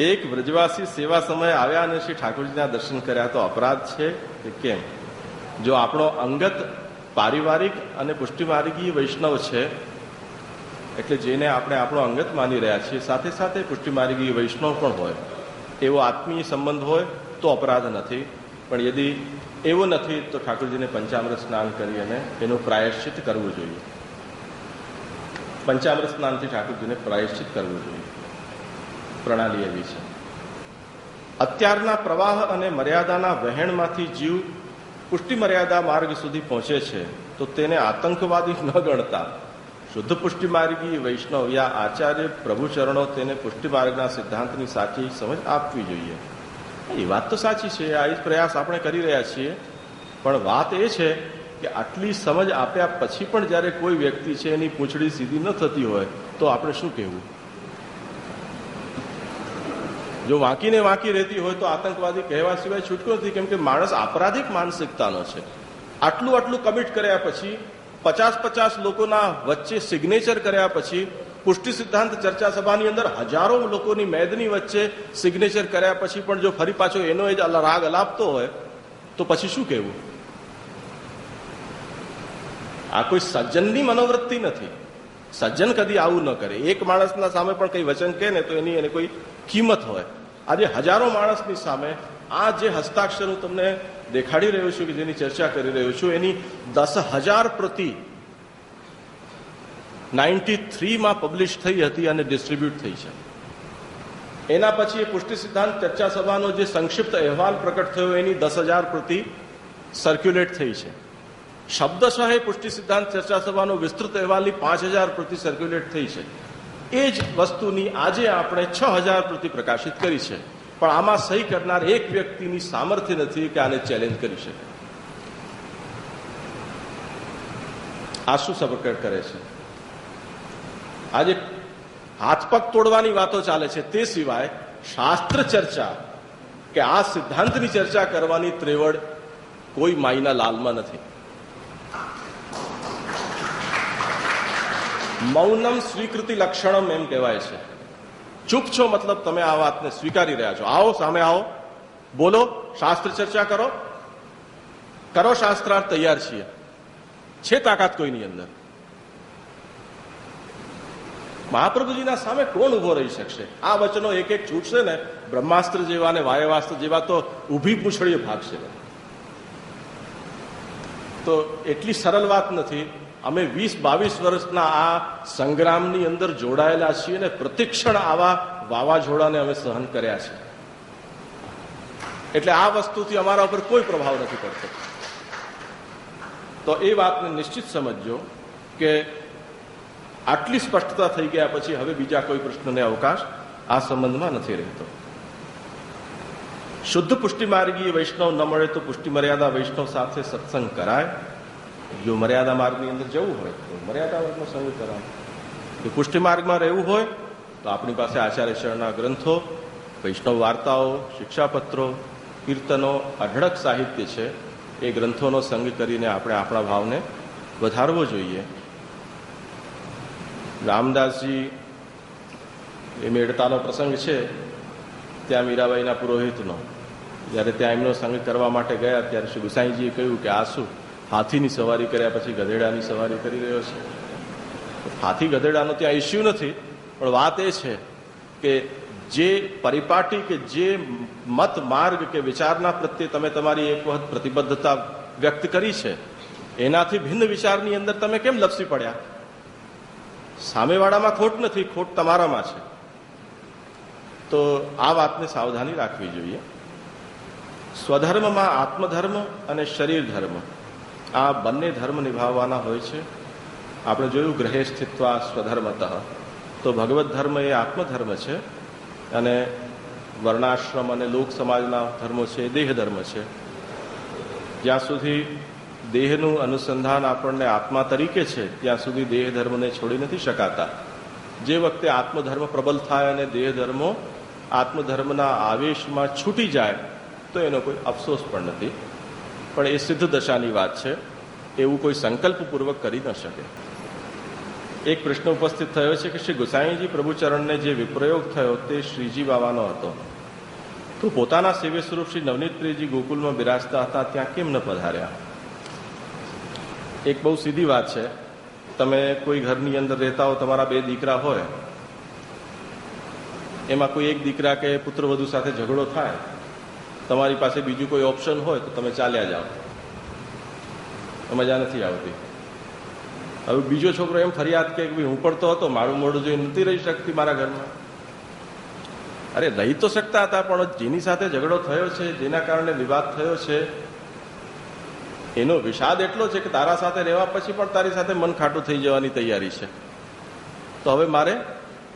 એક વ્રજવાસી સેવા સમયે આવ્યા અને શ્રી ઠાકોરજીના દર્શન કર્યા. તો અપરાધ છે કે કેમ? જો આપણો અંગત પારિવારિક અને પુષ્ટિમાર્ગી વૈષ્ણવ છે, એટલે જેને આપણે આપણો અંગત માની રહ્યા છીએ, સાથે સાથે પુષ્ટિમાર્ગી વૈષ્ણવ પણ હોય, એવો આત્મીય સંબંધ હોય, તો અપરાધ નથી. પણ યદી એવો નથી, તો ઠાકોરજીને પંચામૃત સ્નાન કરી અને એનું પ્રાયશ્ચિત કરવું જોઈએ. પંચામૃત સ્નાનથી ઠાકોરજીને પ્રાયશ્ચિત કરવું જોઈએ. પ્રણાલી એવી છે. અત્યારના પ્રવાહ અને મર્યાદાના વહેણમાંથી જીવ પુષ્ટિ મર્યાદા માર્ગ સુધી પહોંચે છે, તો તેને આતંકવાદી ન ગણતા. શુદ્ધ પુષ્ટિ માર્ગી વૈષ્ણવ યા આચાર્ય પ્રભુચરણો તેને પુષ્ટિ માર્ગના સિદ્ધાંતની સાચી સમજ આપવી જોઈએ. એ વાત તો સાચી છે, આ જ પ્રયાસ આપણે કરી રહ્યા છીએ. પણ વાત એ છે કે આટલી સમજ આપ્યા પછી પણ જ્યારે કોઈ વ્યક્તિ છે, એની પૂંછડી સીધી ન થતી હોય, તો આપણે શું કહેવું? જો વાંકીને વાંકી રહેતી હોય તો આતંકવાદી કહેવા સિવાય છૂટકો નથી, કેમ કે માણસ આપરાધિક માનસિકતાનો છે. આટલું આટલું કમિટ કર્યા પછી, પચાસ પચાસ લોકોના વચ્ચે સિગ્નેચર કર્યા પછી, પુષ્ટિ સિદ્ધાંત ચર્ચા સભાની અંદર હજારો લોકોની મેદની વચ્ચે સિગ્નેચર કર્યા પછી પણ જો ફરી પાછો એનો જ રાગ અલાપતો હોય, તો પછી શું કહેવું? આ કોઈ સજ્જનની મનોવૃત્તિ નથી. સજ્જન કદી આવું ન કરે. એક માણસના સામે પણ કઈ વચન કહે ને તો એની એને કોઈ કિંમત હોય. આજે હજારો માણસની સામે આ જે હસ્તાક્ષર હું તમને દેખાડી રહ્યો છું કે જેની ચર્ચા કરી રહ્યો છું, એની દસ હજાર પ્રતિ નાઇન્ટી થ્રીમાં પબ્લિશ થઈ હતી અને ડિસ્ટ્રીબ્યુટ થઈ છે. એના પછી એ પુષ્ટિ સિદ્ધાંત ચર્ચા સભાનો જે સંક્ષિપ્ત અહેવાલ પ્રકટ થયો, એની દસ હજાર પ્રતિ સર્ક્યુલેટ થઈ છે. શબ્દશઃ એ પુષ્ટિ સિદ્ધાંત ચર્ચા સભાનો વિસ્તૃત અહેવાલની પાંચ હજાર પ્રતિ સર્ક્યુલેટ થઈ છે. એ જ વસ્તુની આજે આપણે છ હજાર પ્રતિ પ્રકાશિત કરી છે. પણ આમાં સહી કરનાર એક વ્યક્તિની સામર્થ્ય નથી કે આને ચેલેન્જ કરી શકે. આ શું સબકટ કરે છે. આજે હાથ પગ તોડવાની વાતો ચાલે છે. તે સિવાય શાસ્ત્ર ચર્ચા કે આ સિદ્ધાંતની ચર્ચા કરવાની ત્રેવડ કોઈ માઈના લાલમાં નથી. મૌનમ સ્વીકૃતિ લક્ષણમ એમ કહેવાય છે. ચૂપ છો મતલબ તમે આ વાતને સ્વીકારી રહ્યા છો. આવો, સામે આવો. બોલો, શાસ્ત્ર ચર્ચા કરો. કરો શાસ્ત્રાર્થ, તૈયાર છીએ. છે તાકાત કોઈની અંદર? મહાપ્રભુજીના સામે કોણ ઊભો રહી શકશે? આ વચનો એક એક છૂટશે ને, બ્રહ્માસ્ત્ર જેવા ને વાયવાસ્ત્ર જેવા તો ઊભી પૂંછડીએ ભાગશે. તો એટલી સરળ વાત નથી. અમે વીસ બાવીસ વર્ષના આ સંગ્રામની અંદર જોડાયેલા છીએ અને પ્રતિક્ષણ આવા વાવાઝોડાને અમે સહન કર્યા છે. એટલે આ વસ્તુથી અમારા ઉપર કોઈ પ્રભાવ નથી પડતો. તો એ વાતને નિશ્ચિત સમજજો કે આટલી સ્પષ્ટતા થઈ ગયા પછી હવે બીજા કોઈ પ્રશ્નને અવકાશ આ સંબંધમાં નથી રહેતો. શુદ્ધ પુષ્ટિમાર્ગીય વૈષ્ણવ ન મળે તો પુષ્ટિ મર્યાદા વૈષ્ણવ સાથે સત્સંગ કરાય. જો મર્યાદા માર્ગની અંદર જવું હોય, તો મર્યાદા માર્ગનો સંગ કરાય જો પુષ્ટિ માર્ગમાં રહેવું હોય, તો આપણી પાસે આચાર્ય શરણના ગ્રંથો, વૈષ્ણવ વાર્તાઓ, શિક્ષાપત્રો, કીર્તનો અઢળક સાહિત્ય છે. એ ગ્રંથોનો સંગ કરીને આપણે આપણા ભાવને વધારવો જોઈએ. રામદાસજી એ મેળતાનો પ્રસંગ છે, ત્યાં મીરાબાઈના પુરોહિતનો. જ્યારે ત્યાં એમનો સંગ કરવા માટે ગયા, ત્યારે શ્રી ગુસાઈજીએ કહ્યું કે આ શું હાથીની સવારી કર્યા પછી ગધેડાની સવારી કરી રહ્યો છે. હાથી ગધેડાનો ત્યાં ઇસ્યુ નથી, પણ વાત એ છે કે જે પરિપાટી કે જે મત માર્ગ કે વિચારના પ્રત્યે તમે તમારી એક વખત પ્રતિબદ્ધતા વ્યક્ત કરી છે, એનાથી ભિન્ન વિચારની અંદર તમે કેમ લપસી પડ્યા? સામેવાળામાં ખોટ નથી, ખોટ તમારામાં છે. તો આ વાતને સાવધાની રાખવી જોઈએ. સ્વધર્મમાં આત્મધર્મ અને શરીર ધર્મ આ બંને ધર્મ નિભાવવાના હોય છે. આપણે જોયું ગ્રહે સ્થિત્વા સ્વધર્મતઃ. તો ભગવત ધર્મ એ આત્મધર્મ છે અને વર્ણાશ્રમ અને લોક સમાજના ધર્મો છે એ દેહ ધર્મ છે. જ્યાં સુધી દેહનું અનુસંધાન આપણને આત્મા તરીકે છે, ત્યાં સુધી દેહ ધર્મને છોડી નથી શકાતા. જે વખતે આત્મધર્મ પ્રબલ થાય અને દેહ ધર્મો આત્મધર્મના આવેશમાં છૂટી જાય, તો એનો કોઈ અફસોસ પણ નથી. પણ એ સિદ્ધ દશાની વાત છે, એવું કોઈ સંકલ્પપૂર્વક કરી ન શકે. એક પ્રશ્ન ઉપસ્થિત થયો છે કે શ્રી ગુસાઈજી પ્રભુચરણને જે વિપ્રયોગ થયો તે શ્રીજી બાવાનો હતો. તો પોતાના સેવ્ય સ્વરૂપ શ્રી નવનીતપ્રિયજી ગોકુલમાં બિરાજતા હતા, ત્યાં કેમ ન પધાર્યા? એક બહુ સીધી વાત છે, તમે કોઈ ઘરની અંદર રહેતા હો, તમારા બે દીકરા હોય, એમાં કોઈ એક દીકરા કે પુત્રવધુ સાથે ઝઘડો થાય? તમારી પાસે બીજું કોઈ ઓપ્શન હોય તો તમે ચાલ્યા જાઓ. મજા નથી આવતી. હવે બીજો છોકરો એમ ફરિયાદ કે ભાઈ હું પડતો હતો, મારું મોઢું જોઈ નથી રહી શકતી મારા ઘરમાં. અરે રહી તો શકતા હતા, પણ જેની સાથે ઝઘડો થયો છે, જેના કારણે વિવાદ થયો છે, એનો વિષાદ એટલો છે કે તારા સાથે રહેવા પછી પણ તારી સાથે મન ખાટું થઈ જવાની તૈયારી છે. તો હવે મારે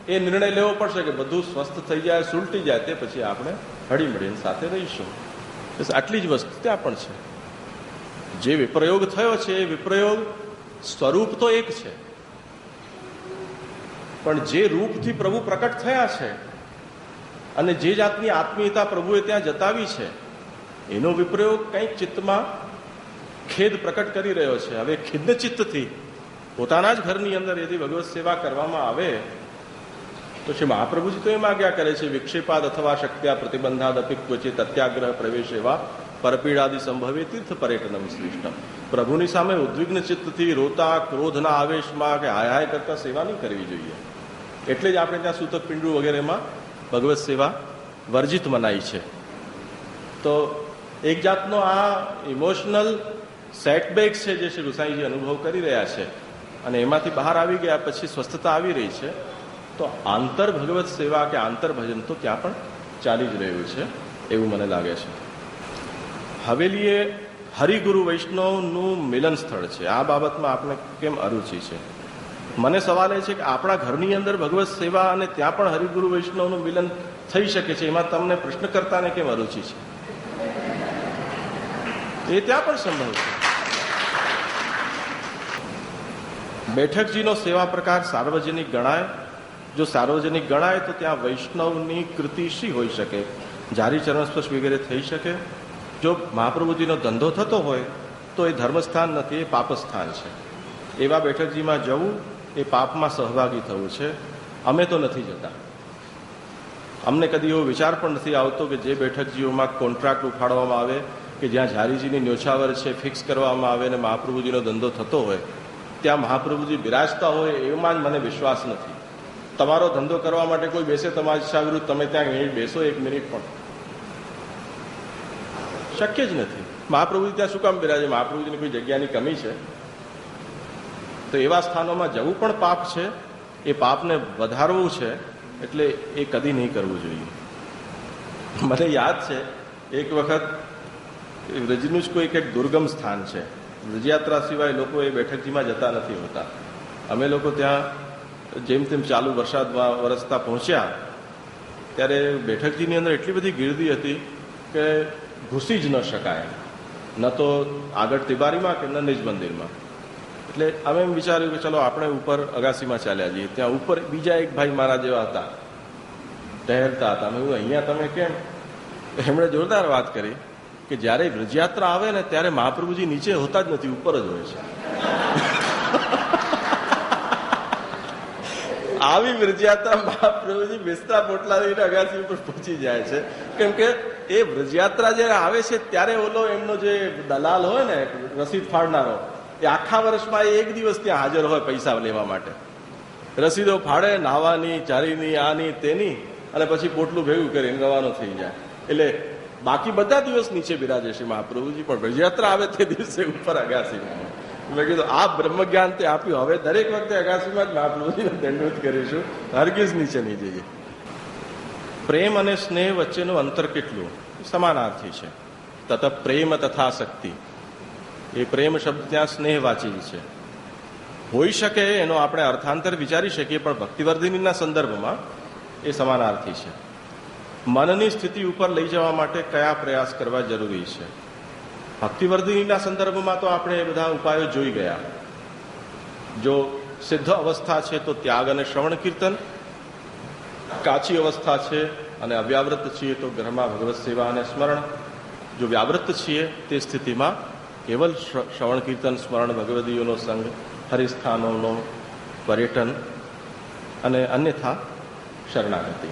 એ નિર્ણય લેવો પડશે કે બધું સ્વસ્થ થઈ જાય, સુલટી જાય, તે પછી આપણે હળી મળીને સાથે રહીશું. બસ આટલી જ વસ્તુ ત્યાં પણ છે. જે વિપ્રયોગ થયો છે, એ વિપ્રયોગ સ્વરૂપ તો એક છે. પણ જે રૂપથી પ્રભુ પ્રકટ થયા છે અને જે જાતની આત્મીયતા પ્રભુએ ત્યાં જતાવી છે, એનો વિપ્રયોગ કંઈક ચિત્તમાં ખેદ પ્રકટ કરી રહ્યો છે. હવે ખિન્ન ચિત્તથી પોતાના જ ઘરની અંદર યદિ ભગવત સેવા કરવામાં આવે તો શ્રી મહાપ્રભુજી તો એમ આજ્ઞા કરે છે? વિક્ષેપાદ અથવા શક્ત્યા પ્રતિબંધાદ અપિક ક્વચિત અત્યાગ્રહ પ્રવેશ એવા પરપીડાદિ સંભવે તીર્થ પર્યટનમ શ્રેષ્ઠમ. પ્રભુની સામે ઉદ્વિગ્ન ચિત્તથી રોતા, ક્રોધના આવેશમાં કે હાય હાય કરતા સેવા નહીં કરવી જોઈએ. એટલે જ આપણે ત્યાં સૂતક પિંડુ વગેરેમાં ભગવત સેવા વર્જિત મનાઈ છે. તો એક જાતનો આ ઇમોશનલ સેટબેક છે જે શ્રી ગુસાઈજી અનુભવ કરી રહ્યા છે. અને એમાંથી બહાર આવી ગયા પછી સ્વસ્થતા આવી રહી છે. તો આંતર ભગવત સેવા કે આંતર ભજન તો ત્યાં પણ ચાલી જ રહ્યું છે, એવું મને લાગે છે. હવેલી એ હરિગુરુ વૈષ્ણવનું મિલન સ્થળ છે. આ બાબતમાં આપણે કેમ અરુચિ છે? મને સવાલ એ છે કે આપણા ઘરની અંદર ભગવત સેવા અને ત્યાં પણ હરિગુરુ વૈષ્ણવનું મિલન થઈ શકે છે, એમાં તમને પ્રશ્ન કરતાને કેમ અરુચિ છે? એ ત્યાં પણ સંભવ છે. બેઠકજીનો સેવા પ્રકાર સાર્વજનિક ગણાય જો સાર્વજનિક ગણાય તો ત્યાં વૈષ્ણવની કૃતિ શી હોઈ શકે? જારી ચરણસ્પર્શ વગેરે થઈ શકે? જો મહાપ્રભુજીનો ધંધો થતો હોય, તો એ ધર્મસ્થાન નથી, એ પાપસ્થાન છે. એવા બેઠકજીમાં જવું, એ પાપમાં સહભાગી થવું છે. અમે તો નથી જતા. અમને કદી એવો વિચાર પણ નથી આવતો કે જે બેઠકજીઓમાં કોન્ટ્રાક્ટ ઉફાડવામાં આવે, કે જ્યાં ઝારીજીની ન્યોછાવર છે, ફિક્સ કરવામાં આવે અને મહાપ્રભુજીનો ધંધો થતો હોય, ત્યાં મહાપ્રભુજી બિરાજતા હોય, એમાં જ મને વિશ્વાસ નથી. તમારો ધંધો કરવા માટે કોઈ બેસે તમારી ઈચ્છા વિરુદ્ધ તમે ત્યાં મિનિટ બેસો એક મિનિટ પણ. શક્ય જ નથી. મહાપ્રભુજી ત્યાં શું કામ બિરાજે? મહાપ્રભુજીની કોઈ જગ્યાની કમી છે? તો એવા સ્થાનોમાં જવું પણ પાપ છે. એ પાપને વધારવું છે, એટલે એ કદી નહીં કરવું જોઈએ. મને યાદ છે, એક વખત વ્રજનું જ કોઈ કંઈક દુર્ગમ સ્થાન છે. વ્રજયાત્રા સિવાય લોકો એ બેઠકજીમાં જતા નથી હોતા. અમે લોકો ત્યાં જેમ તેમ ચાલુ વરસાદમાં વરસતા પહોંચ્યા, ત્યારે બેઠકજીની અંદર એટલી બધી ગીરદી હતી કે ઘૂસી જ ન શકાય. ન તો આગળ તિબારીમાં કે ન નિજ મંદિરમાં. એટલે અમે એમ વિચાર્યું કે ચલો આપણે ઉપર અગાસીમાં ચાલ્યા જઈએ. ત્યાં ઉપર બીજા એક ભાઈ મારા જેવા હતા. ટહેરતા હતા. મેં અહીંયા તમે કેમ? એમણે જોરદાર વાત કરી કે જ્યારે વ્રજયાત્રા આવે ને ત્યારે મહાપ્રભુજી નીચે હોતા જ નથી, ઉપર જ હોય છે. આવી વ્રજયાત્રા મહાપ્રભુજી બેસતા પોટલા લઈને અગાસી ઉપર પહોંચી જાય છે. કેમ કે એ વ્રજયાત્રા જયારે આવે છે ત્યારે ઓલો એમનો જે દલાલ હોય ને, રસીદ ફાડનારો, એ આખા વર્ષમાં એક દિવસ ત્યાં હાજર હોય પૈસા લેવા માટે. રસીદો ફાડે, નાવાની, ચારીની, આની, તેની, અને પછી પોટલું ભેગું કરીને રવાનો થઈ જાય. એટલે બાકી બધા દિવસ નીચે બિરાજે છે મહાપ્રભુજી, પણ વ્રજયાત્રા આવે તે દિવસે ઉપર અગાસીમાં. મેં કીધું, આ બ્રહ્મજ્ઞાન તે આપ્યું. હવે દરેક વખતે અગાસીમાં જ મહાપ્રભુજીને દંડવત કરીશું હરગીઝ નીચે નહીં જઈએ. પ્રેમ અને સ્નેહ વચ્ચેનું અંતર કેટલું? સમાનાર્થી છે. તથા પ્રેમ તથા શક્તિ. એ પ્રેમ શબ્દ ત્યાં સ્નેહ વાંચી છે. હોઈ શકે એનો આપણે અર્થાંતર વિચારી શકીએ, પણ ભક્તિવર્ધિનીના સંદર્ભમાં એ સમાનાર્થી છે. મનની સ્થિતિ ઉપર લઈ જવા માટે કયા પ્રયાસ કરવા જરૂરી છે? ભક્તિવર્ધિનીના સંદર્ભમાં તો આપણે એ બધા ઉપાયો જોઈ ગયા. જો સિદ્ધ અવસ્થા છે તો ત્યાગ અને શ્રવણ કીર્તન, કાચી અવસ્થા છે અને અવ્યાવૃત છીએ તો ઘરમાં ભગવત સેવા અને સ્મરણ. જો વ્યાવૃત છીએ તે સ્થિતિમાં કેવલ શ્રવણ કીર્તન, સ્મરણ, ભગવદીઓનો સંગ, હરિસ્થાનોનો પર્યટન અને અન્યથા શરણાગતિ.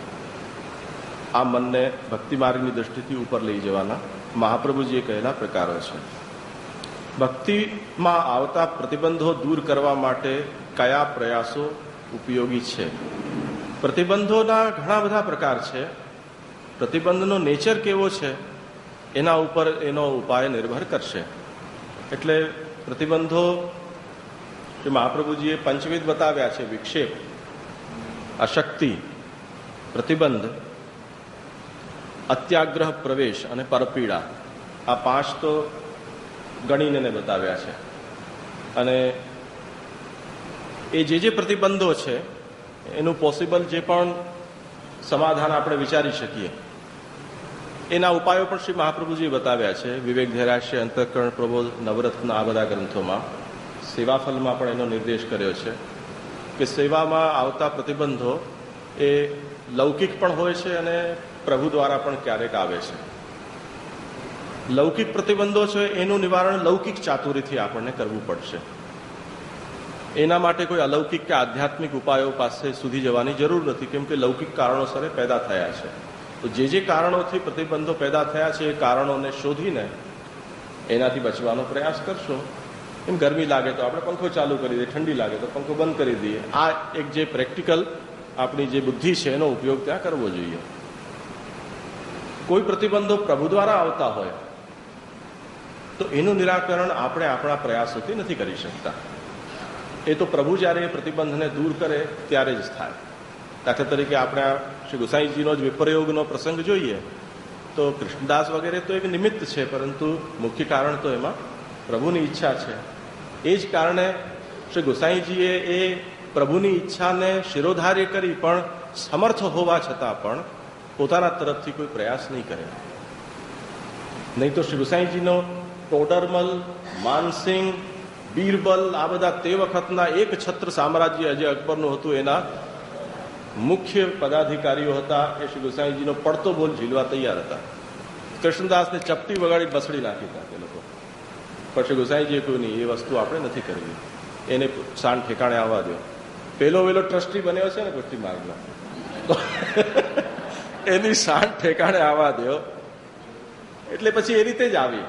આ મનને ભક્તિ માર્ગની દ્રષ્ટિથી ઉપર લઈ જવાના મહાપ્રભુજીએ કહેલા પ્રકારો છે. ભક્તિમાં આવતા પ્રતિબંધો દૂર કરવા માટે કયા પ્રયાસો ઉપયોગી છે? પ્રતિબંધોના ઘણા બધા પ્રકાર છે. પ્રતિબંધનો નેચર કેવો છે? એના ઉપર એનો ઉપાય નિર્ભર કરશે. એટલે પ્રતિબંધો જે મહાપ્રભુજીએ પંચવિધ બતાવ્યા છે, વિક્ષેપ, અશક્તિ, પ્રતિબંધ અત્યાગ્રહ પ્રવેશ અને પરપીડા. આ પાંચ તો ગણીને બતાવ્યા છે. અને એ જે જે પ્રતિબંધો છે, એનું પોસિબલ જે પણ સમાધાન આપણે વિચારી શકીએ. એના ઉપાયો પણ શ્રી મહાપ્રભુજી બતાવ્યા છે. વિવેક ધૈરાશ્ય, અંતઃકરણ, પ્રબોધ, નવરત્ન, આ બધા ગ્રંથોમાં. સેવાફલમાં પણ એનો નિર્દેશ કર્યો છે કે સેવામાં આવતા પ્રતિબંધો એ લૌકિક પણ હોય છે અને પ્રભુ દ્વારા પણ ક્યારેક આવે છે. લૌકિક પ્રતિબંધો છે, એનું નિવારણ લૌકિક ચાતુરીથી આપણને કરવું પડશે. એના માટે કોઈ અલૌકિક કે આધ્યાત્મિક ઉપાયો પાસે સુધી જવાની જરૂર નથી, કેમ કે લૌકિક કારણોસર પેદા થયા છે. તો જે જે કારણોથી પ્રતિબંધો પેદા થયા છે, એ કારણોને શોધીને એનાથી બચવાનો પ્રયાસ કરશો. એમ ગરમી લાગે તો આપણે પંખો ચાલુ કરી દઈએ, ઠંડી લાગે તો પંખો બંધ કરી દઈએ. આ એક જે પ્રેક્ટિકલ આપણી જે બુદ્ધિ છે, એનો ઉપયોગ ત્યાં કરવો જોઈએ. કોઈ પ્રતિબંધો પ્રભુ દ્વારા આવતા હોય, તો એનું નિરાકરણ આપણે આપણા પ્રયાસોથી નથી કરી શકતા. એ તો પ્રભુ જ્યારે એ પ્રતિબંધને દૂર કરે ત્યારે જ થાય. દાખલા તરીકે આપણે શ્રી ગોસાઈજીનો જ વિપ્રયોગનો પ્રસંગ જોઈએ, તો કૃષ્ણદાસ વગેરે તો એક નિમિત્ત છે, પરંતુ મુખ્ય કારણ તો એમાં પ્રભુની ઈચ્છા છે. એ જ કારણે શ્રી ગોસાઈજીએ એ પ્રભુની ઈચ્છાને શિરોધાર્ય કરી પણ સમર્થ હોવા છતાં પણ પોતાના તરફથી કોઈ પ્રયાસ નહીં કરે. નહીં તો શ્રી ગુસાઈજીનો ટોડરમલ, માનસિંહ, બીરબલ, આ બધા તે વખતના એક છત્ર સામ્રાજ્ય જે અકબરનું હતું, એના મુખ્ય પદાધિકારીઓ હતા. એ શ્રી ગુસાઈજીનો પડતો બોલ ઝીલવા તૈયાર હતા. કૃષ્ણદાસને ચપટી વગાડી બસડી નાખી હતા તે લોકો. પણ શ્રી ગુસાઈજીએ કહ્યું નહીં એ વસ્તુ આપણે નથી કરવી. એને શાન ઠેકાણે આવવા દો. પેલો વેલો ટ્રસ્ટી બન્યો છે ને પુષ્ટિ માર્ગમાં. એની શાન ઠેકાણે આવવા દો એટલે પછી એ રીતે જ આવી.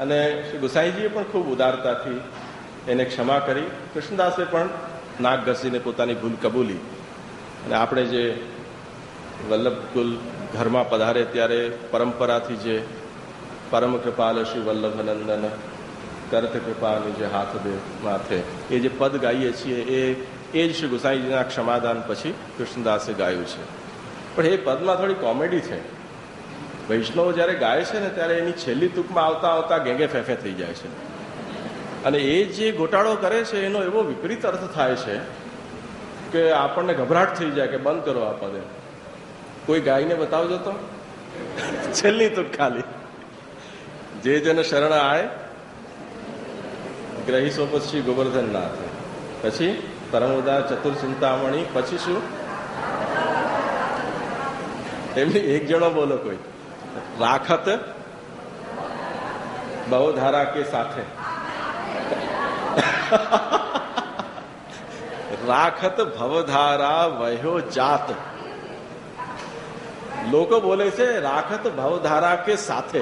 અને શ્રી ગુસાઈજીએ પણ ખૂબ ઉદારતાથી એને ક્ષમા કરી. કૃષ્ણદાસે પણ નાક ઘસીને પોતાની ભૂલ કબૂલી. અને આપણે જે વલ્લભકુલ ઘરમાં પધારે ત્યારે પરંપરાથી જે પરમ કૃપાલ શ્રી વલ્લભનંદન કરત કૃપાનું જે હાથ દે માથે, એ જે પદ ગાઈએ છીએ, એ એ જ શ્રી ગુસાઈજીના ક્ષમાદાન પછી કૃષ્ણદાસે ગાયું છે. પણ એ પદમાં થોડી કોમેડી છે. વૈષ્ણવ જ્યારે ગાય છે ને, ત્યારે એની છેલ્લી ટૂંકમાં આવતા આવતા ગેંગે ફેફે થઈ જાય છે. અને એ જે ગોટાળો કરે છે, એનો એવો વિપરીત અર્થ થાય છે કે આપણને ગભરાટ થઈ જાય કે બંધ કરો આ પદે. કોઈ ગાયને બતાવજો તો. છેલ્લી તૂટ ખાલી. જે જેને શરણ આય ગ્રહી પછી ગોવર્ધન નાથ પછી પરમોદાર ચતુર ચિંતામણી, પછી શું? એમની એક જણો બોલો કોઈ. રાખત બહુધારા કે સાથે. રાખત ભવધારા વહ્યો જાત. લોકો બોલે છે, રાખત ભવધારા કે સાથે.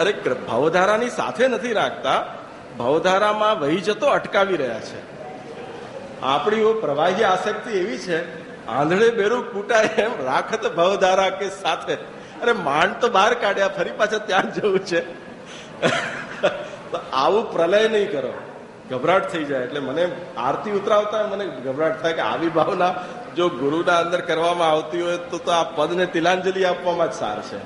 અરે ભવધારાની સાથે નથી રાખતા. ભવધારામાં વહી જતો અટકાવી રહ્યા છે. આપણી પ્રવાહી આસક્તિ એવી છે આંધળે બેરું કૂટાય એમ રાખત ભવધારા કે સાથે. અરે માંડ તો બહાર કાઢ્યા, ફરી પાછા ત્યાં જવું છે. આવું પ્રલય નહીં કરો. ગભરાટ થઈ જાય. એટલે મને આરતી ઉતરાવતા મને ગભરાટ થાય કે આવી ભાવના જો ગુરુના અંદર કરવામાં આવતી હોય તો તો આ પદને તિલાંજલિ આપવામાં જ સાર છે.